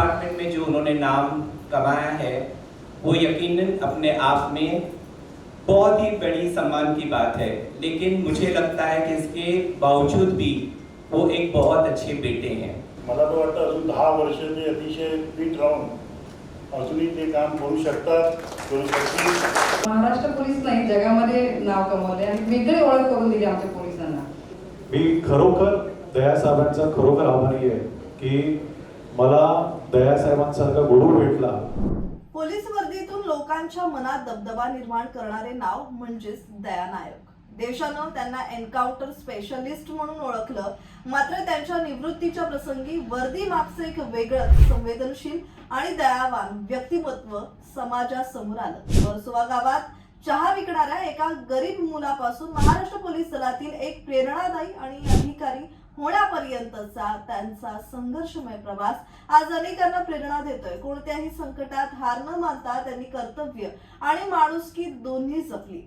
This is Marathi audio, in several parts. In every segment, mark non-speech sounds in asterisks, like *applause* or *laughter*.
डिपार्टमेंट में जो उन्होंने नाम कमाया है वो यकीनन अपने आप में बहुत ही बड़ी सम्मान की बात है। लेकिन मुझे लगता है कि इसके बावजूद भी वो एक बहुत अच्छे बेटे हैं। मला तर वाटतं अजून दहा वर्ष ते अतिशय फिट राहून अजूनही ते काम करू शकतात करू शकतील. महाराष्ट्र पोलीस नाही जगामध्ये नाव कमवले आणि वेगळी ओळख करून दिली आमच्या पोलिसांना. मी खरोखर दयासाहेबांचा खरोखर आभारी आहे की मला दयासाहेबांसारखा गुरु भेटला. पोलीस वर्दीतून लोकांच्या मनात दबदबा निर्माण करणारे नाव म्हणजेच दयानायक देशानं त्यांना एन्काउंटर स्पेशलिस्ट म्हणून ओळखलं. मात्र त्यांच्या निवृत्तीच्या प्रसंगी वर्दी मागचं एक वेगळं संवेदनशील आणि दयावान व्यक्तिमत्व समाजासमोर आलं. वर्सोवा गावात चहा विकणाऱ्या एका गरीब मुलापासून महाराष्ट्र पोलीस दलातील एक प्रेरणादायी आणि अधिकारी होण्यापर्यंतचा त्यांचा संघर्षमय प्रवास आज अनेकांना प्रेरणा देतोय. कोणत्याही संकटात हार न मानता त्यांनी कर्तव्य आणि माणुसकी दोन्ही जपली.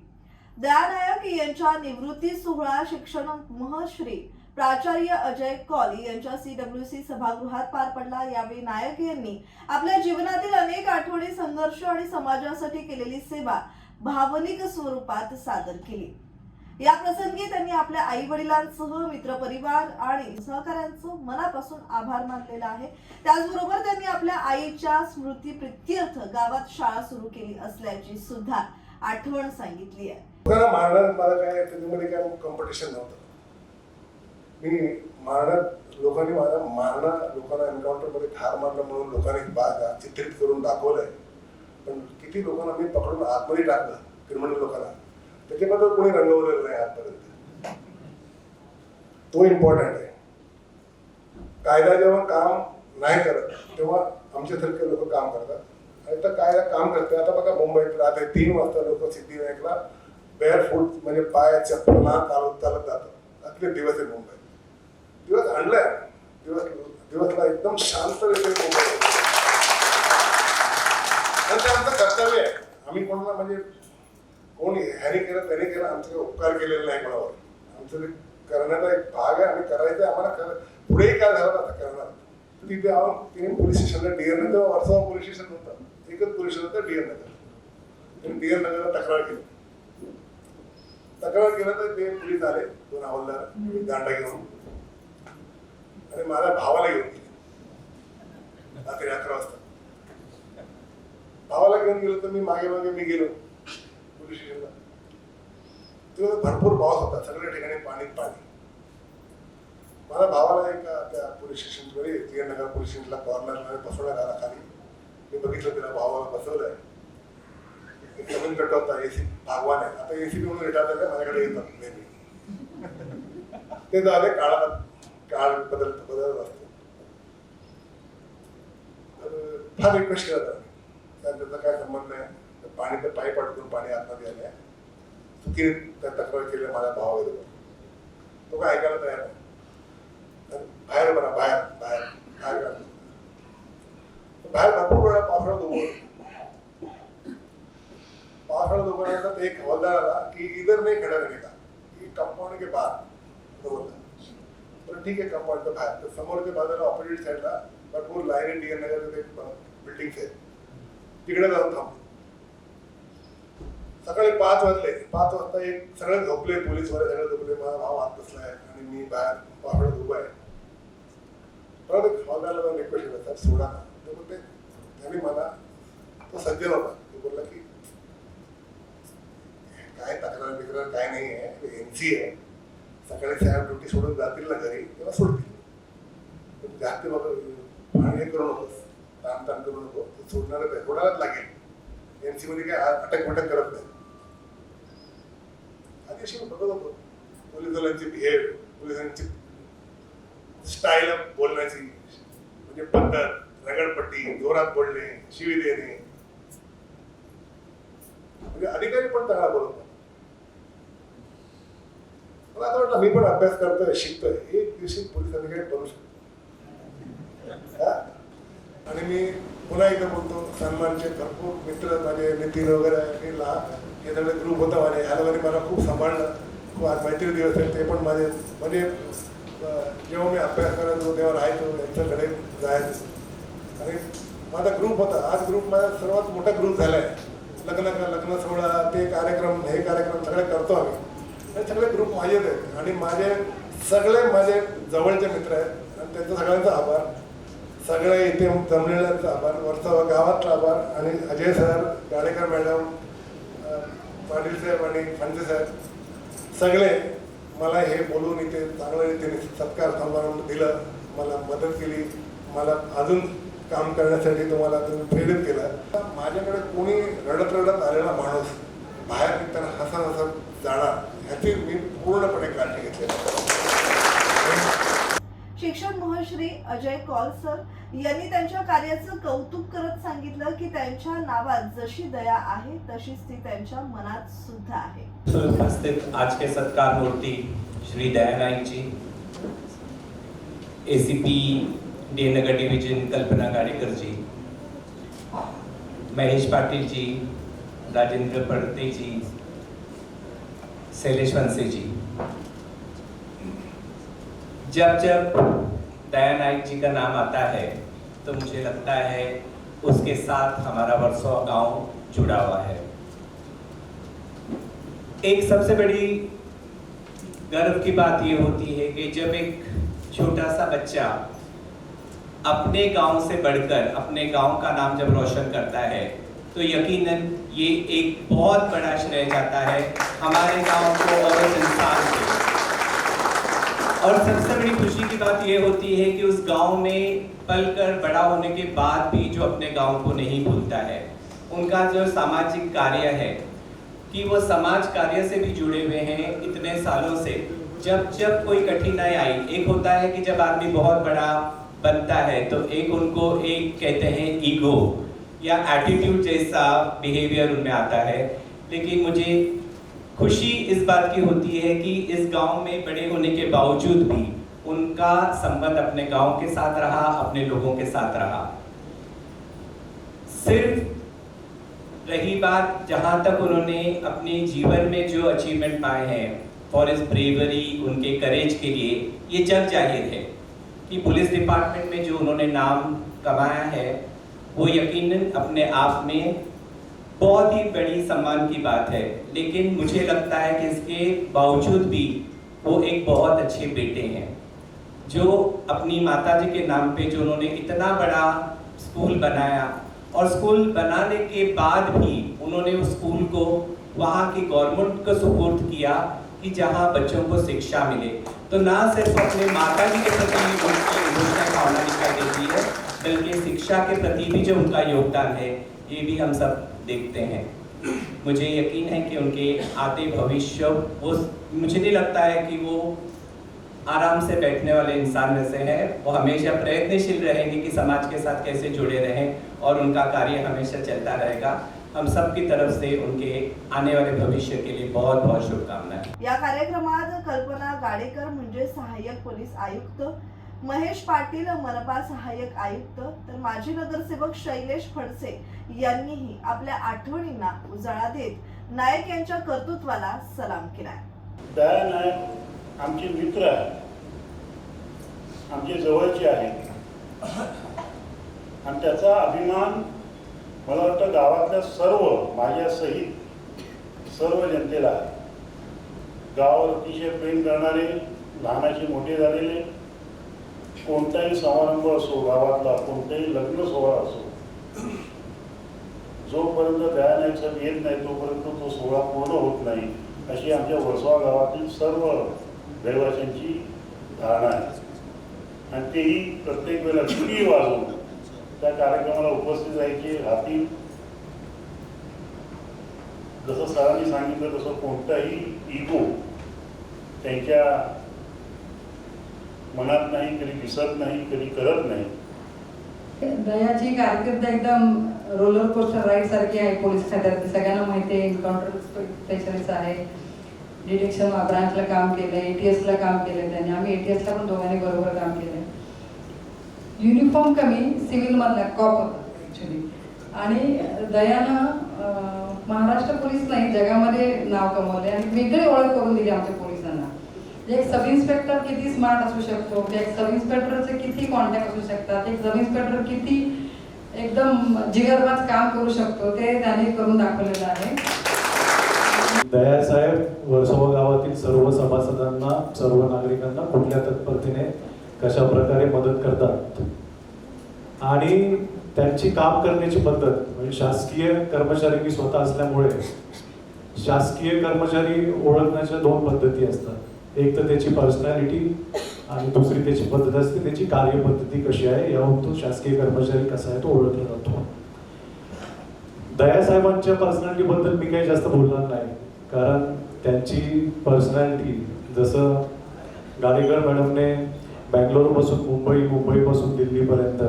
दयानायक यांच्या निवृत्ती सोहळा शिक्षण महश्री प्राचार्य अजय कॉल यांच्या सी डब्ल्यू सी सभागृहात पार पडला. यावेळी नायक यांनी आपल्या जीवनातील अनेक आठवणी संघर्ष आणि समाजासाठी केलेली सेवा भावनिक स्वरूपात सादर केली. या प्रसंगी त्यांनी आपल्या आई वडिलांसह मित्रपरिवार आणि सहकाऱ्यांचं मनापासून आभार मानलेला आहे. त्याचबरोबर त्यांनी आपल्या आईच्या स्मृती प्रित्यर्थ गावात शाळा सुरू केली असल्याची सुद्धा आठवण सांगितली आहे. लोकांना मला काय काय कॉम्पिटिशन नव्हतं. मी मारण्यात लोकांनी मला मारणं लोकांना एन्काउंटरमध्ये ठार मारलं म्हणून लोकांनी बाग चित्रित करून दाखवलंय. पण किती लोकांना मी पकडून आतमध्ये टाकलं क्रिमिनल लोकांना. त्याच्याबद्दल कोणी रंगवलेलं नाही आजपर्यंत तो इम्पॉर्टंट आहे. कायदा जेव्हा काम नाही करत तेव्हा आमच्यासारखे लोक काम करतात. आणि तर कायदा काम करते आता बघा मुंबईत रात्री तीन वाजता लोक सिद्धिविनायकला बेअर फूट म्हणजे पाया चप्पला चालत चालत जातात. असले दिवस आहे मुंबई दिवस आणलाय. दिवस दिवसला एकदम शांत रेल्वे मुंबई आणि आमचं कर्तव्य आहे. आम्ही कोणाला म्हणजे कोणी ह्याने केलं त्याने केलं आमचे उपकार केलेला नाही कोणावर. आमचं ते करण्याचा एक भाग आहे आम्ही करायचं आहे, आम्हाला कर पुढेही काय झालं आता करणार. तिथे आपण तिने पोलीस स्टेशनला डीएन नगर वर्षा पोलीस स्टेशन होतं. एकच पोलीस स्टेशन होतं डीएन नगर त्यांनी डीएन नगरला तक्रार केली. तक्रार केलं तर ते पोलीस आले दोन हवालदार दांडा घेऊन. आणि माझ्या भावाला घेऊन गेले. रात्री अकरा वाजता. भावाला घेऊन गेलो तर मी मागे मागे मी गेलो. तिकडे भरपूर पाऊस होता. सगळ्या ठिकाणी पाणी पाणी. माझ्या भावाला एका त्या पोलीस स्टेशनमध्ये नगर पोलीस स्टेशनला कॉर्नरला बसवण्यात आला खाली मी बघितलं त्याला भावाला बसवलंय. आहे नवीन कट होता एसी भागवान आहे. आता एसी म्हणून रिटायर झाले माझ्याकडे येतात नेहमी ते झाले काळा काळ बदल बदलत असतो. तर फार रिक्वेस्ट केला त्याचा काय संबंध नाही. पाणी तर पाईप अडकून पाणी आतमध्ये आलंय. चुकीने त्या तक्रार केली माझ्या भावाविरोधात तो काय ऐकायला तयार नाही. बाहेर बरा बाहेर बाहेर बाहेर काढतो. बाहेर भरपूर वेळा पावसाळ्यात उभं पावसाळ्यात उभं तर एक हवालदार आला की इधर नाही खडा रहने की? कंपाऊंड के बाहेर. तो तर ठीक आहे कंपाऊंडच्या बाहेर. तर समोरच्या बाजूला ऑपोजिट साईडला भरपूर लाईन इंडियन नगर बिल्डिंग आहेत तिकडे जाऊन थांबतो. सकाळी पाच वाजले. पाच वाजता एक सगळे झोपले पोलीस वाले सगळे झोपले. माझा भाव आत बसलाय आणि मी बाहेर पाहण्यात उभा आहे. परत एक जाऊन रिक्वेस्ट केला सर सोडा ते बोलते त्यांनी मला तो सज्जन होता. तो बोलला की काय तक्रार बिक्रार काय नाही आहे. एन सी आहे. सकाळी साहेब ड्युटी सोडून जातील ना घरी तेव्हा सोडतील. जास्त मग हे करू नकोस. ताण ताण करू नको. ते सोडणारच आहे. सोडायलाच लागेल. एनसी मध्ये काय अटक मटक करत नाही. आधी मी बघत होतो. पोलीस बिहेव पोलिसांची स्टाईल बोलण्याची. म्हणजे पद्धत रगडपट्टी जोरात बोलणे शिवी देणे. म्हणजे अधिकारी पण चांगला बोलत मला आता वाटलं मी पण अभ्यास करतोय शिकतोय. एक दिवशी पोलीस अधिकारी बनू शकतो. आणि मी पुन्हा एकदा बोलतो सन्मानचे भरपूर मित्र माझे नितीन वगैरे हे लहान हे ग्रुप होता माझे ह्याला मला खूप सांभाळलं. खूप आज मैत्री दिवस आहे ते पण माझे म्हणजे जेव्हा मी अभ्यास करायचो तेव्हा राहायचो यांच्याकडे जायचो. आणि माझा ग्रुप होता. आज ग्रुप माझा सर्वात मोठा ग्रुप झाला आहे लग्न लग्न सोहळा ते कार्यक्रम हे कार्यक्रम सगळे करतो आम्ही. हे सगळे ग्रुप माझेच आहेत. आणि माझे सगळे माझे जवळचे मित्र आहेत. आणि त्यांचा सगळ्यांचा आभार. सगळे इथे जमलेल्यांचा आभार. वरचा गावातला आभार. आणि अजय सर गाडेकर मॅडम आणि फणसे साहेब सगळे मला हे बोलून इथे चांगल्या रीतीने सत्कार समारंभ दिलं मला मदत केली मला अजून काम करण्यासाठी तुम्हाला तुम्ही प्रेरित केलं. माझ्याकडे कोणी रडत रडत आलेला माणूस बाहेर निघताना हसत हसत जाणार ह्याची मी पूर्णपणे काळजी घेतली श्री अजय कॉल सर यांनी त्यांच्या कार्याचं कौतुक करत सांगितलं की त्यांच्या नावात जशी दया आहे तशीच ती त्यांच्या मनात सुद्धा आहे. उपस्थित आज के सत्कार मूर्ती Shri Daya Nayak ACP D Nagar division Kalpana Gadekar ji Mahesh Patil ji Rajendra पड़ते जी शैलेश वंसे जी जब जब दया नायक जी का नाम आता है तो मुझे लगता है उसके साथ हमारा वर्सोवा गाँव जुड़ा हुआ है। एक सबसे बड़ी गर्व की बात ये होती है कि जब एक छोटा सा बच्चा अपने गाँव से बढ़कर, अपने गाँव का नाम जब रोशन करता है तो यकीनन ये एक बहुत बड़ा श्रेय जाता है हमारे गाँव को और इंसान को। और सबसे बड़ी खुशी की बात यह होती है कि उस गाँव में पलकर बड़ा होने के बाद भी जो अपने गाँव को नहीं भूलता है, उनका जो सामाजिक कार्य है, कि वो समाज कार्य से भी जुड़े हुए हैं इतने सालों से। जब जब कोई कठिनाई आई, एक होता है कि जब आदमी बहुत बड़ा बनता है तो एक उनको एक कहते हैं ईगो या एटीट्यूड जैसा बिहेवियर उनमें आता है। लेकिन मुझे खुशी इस बात की होती है कि इस गाँव में बड़े होने के बावजूद भी उनका संबंध अपने गाँव के साथ रहा, अपने लोगों के साथ रहा। सिर्फ़ रही बात जहाँ तक उन्होंने अपने जीवन में जो अचीवमेंट पाए हैं फॉर इस ब्रेवरी उनके करेज के लिए, ये जग ज़ाहिर है कि पुलिस डिपार्टमेंट में जो उन्होंने नाम कमाया है, वो यकीनन अपने आप में बहुत ही बड़ी सम्मान की बात है। लेकिन मुझे लगता है कि इसके बावजूद भी वो एक बहुत अच्छे बेटे हैं, जो अपनी माता जी के नाम पे जो उन्होंने इतना बड़ा स्कूल बनाया और स्कूल बनाने के बाद भी उन्होंने उस स्कूल को, वहाँ की गवर्नमेंट को सपोर्ट किया कि जहाँ बच्चों को शिक्षा मिले। तो ना सिर्फ़ अपने माता जी के प्रति उनकी भावना दिखाई देती है, बल्कि शिक्षा के प्रति भी जो उनका योगदान है, ये भी हम सब देखते हैं। *clears throat* मुझे यकीन है कि उनके आते भविष्य वो मुझे नहीं लगता है कि वो आराम से बैठने वाले इंसान में से हैं। वो हमेशा प्रयत्नशील रहेंगे कि समाज के साथ कैसे जुड़े रहें और उनका कार्य हमेशा चलता रहेगा। हम सब की तरफ से उनके आने वाले भविष्य के लिए बहुत बहुत शुभकामनाएं। या कार्यक्रमात कल्पना गाडेकर म्हणजे सहाय्यक पोलीस आयुक्त महेश पाटील मनपा सहाय्यक आयुक्त तर माजी नगरसेवक शैलेश फडसे यांनीही आपल्या आठवणींना उजाळा देत नायक यांच्या कर्तृत्वाला सलाम केलाय. दयानायक आमचे मित्र आमचे जवळचे आहेत. आणि त्याचा अभिमान मला वाटतं गावातल्या सर्व माझ्यासहित सर्व जनतेला गावावर अतिशय प्रेम करणारे लहानाचे मोठे झालेले कोणताही समारंभ असो गावातला कोणताही लग्न सोहळा असो जोपर्यंत दयानायक येत नाही तोपर्यंत तो सोहळा पूर्ण होत नाही अशी आमच्या वसवा गावातील सर्व रहिवाशांची धारणा आहे. आणि तेही प्रत्येक वेळेला किती वाजवून त्या कार्यक्रमाला उपस्थित राहायचे हाती जसं सरांनी सांगितलं तसं कोणताही इगो त्यांच्या म्हणत नाही कधी दिसत नाही कधी करत नाही. दयाची कारकीर्द एकदम रोलर कोस्टर राईड सारखी आहे पोलीस खात्यात. सगळ्यांना माहिती आहे एन्काउंटर स्पेशलिस्ट आहे. डिटेक्शन ब्रांचला काम केलं एटीएस ला काम केलं त्यांनी. आम्ही एटीएस ला पण दोघांनी बरोबर काम केलं युनिफॉर्म कमी सिव्हिल मधला कॉप ऍक्च्युली आणि दयानं महाराष्ट्र पोलीस नाही जगामध्ये नाव कमवले आणि वेगळी ओळख करून दिली आमच्या म्हणजे एक सब इन्स्पेक्टर किती स्मार्ट असू शकतो? म्हणजे एक सब इन्स्पेक्टरचे किती कॉन्टॅक्ट असू शकतात? एक सब इन्स्पेक्टर किती एकदम जिगरबाज काम करू शकतो? ते त्यांनी करून दाखवलेलं आहे. दयासाहेब वर्सोवा गावातील सर्व सभासदांना सर्व नागरिकांना कुठल्या तत्परतेने कशा प्रकारे मदत करतात? आणि त्यांची काम करण्याची पद्धत म्हणजे शासकीय कर्मचारी मी स्वतः असल्यामुळे शासकीय कर्मचारी ओळखण्याच्या दोन पद्धती असतात. एक तर त्याची पर्सनॅलिटी आणि दुसरी त्याची पद्धत असते त्याची कार्यपद्धती कशी आहे यावरून तो शासकीय कर्मचारी कसा आहे तो ओळखला जातो. दयासाहेबांच्या पर्सनॅलिटी बद्दल मी काही जास्त बोलणार नाही कारण त्यांची पर्सनॅलिटी जसं गाडेकर मॅडमने बँगलोरपासून मुंबई मुंबईपासून दिल्लीपर्यंत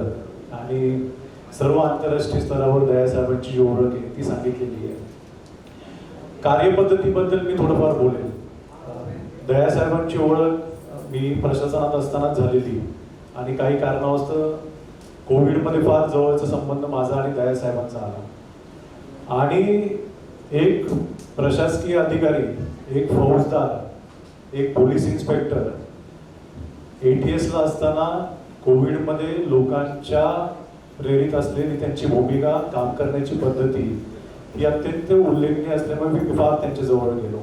आणि सर्व आंतरराष्ट्रीय स्तरावर दयासाहेबांची जी ओळख आहे ती सांगितलेली आहे. कार्यपद्धतीबद्दल मी थोडंफार बोलेन. दयासाहेबांची ओळख मी प्रशासनात असतानाच झालेली. आणि काही कारणावस्त कोविडमध्ये फार जवळचा संबंध माझा आणि दयासाहेबांचा आला. आणि एक प्रशासकीय अधिकारी एक फौजदार एक पोलीस इन्स्पेक्टर ए टी एसला असताना कोविडमध्ये लोकांच्या प्रेरित असलेली त्यांची भूमिका काम करण्याची पद्धती ही अत्यंत उल्लेखनीय असल्यामुळे मी फार त्यांच्याजवळ गेलो.